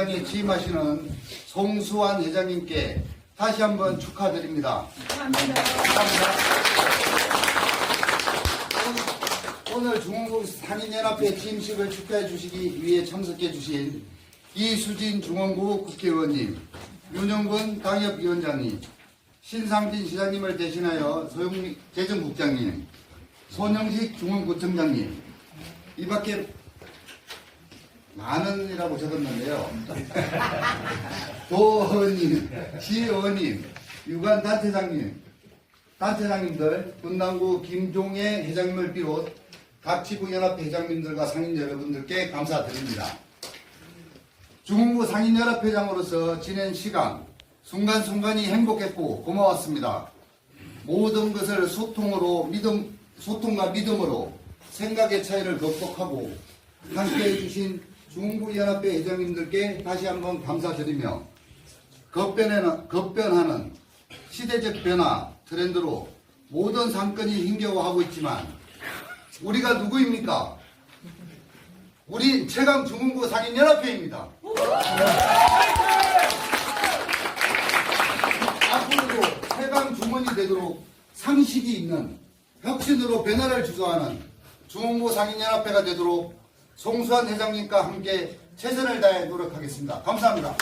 회장에 취임하시는 송수환 회장님께 다시 한번 축하드립니다. 감사합니다. 오늘 중흥국 상인연합회 취임식을 축하해 주시기 위해 참석해 주신 이수진 중흥구 국회의원님, 윤영근 당협위원장님, 신상진 시장님을 대신하여 소영미 재정국장님, 손영식 중흥구청장님, 이 밖에 만원이라고 적었는데요. 도의원님, 시의원님, 유관 단체장님, 단체장님들, 분당구 김종애 회장님을 비롯 각 지구연합회 회장님들과 상인 여러분들께 감사드립니다. 중흥구 상인연합회장으로서 지낸 시간, 순간순간이 행복했고 고마웠습니다. 모든 것을 소통으로 믿음, 소통과 믿음으로 생각의 차이를 극복하고 함께 해주신 중국연합회 회장님들께 다시 한번 감사드리며 급변하는, 급변하는 시대적 변화 트렌드로 모든 상권이 힘겨워하고 있지만 우리가 누구입니까? 우리 최강 중흥구 상인연합회입니다. 앞으로도 최강 중원이 되도록 상식이 있는 혁신으로 변화를 주도하는 중흥구 상인연합회가 되도록 송수환 회장님과 함께 최선을 다해 노력하겠습니다. 감사합니다.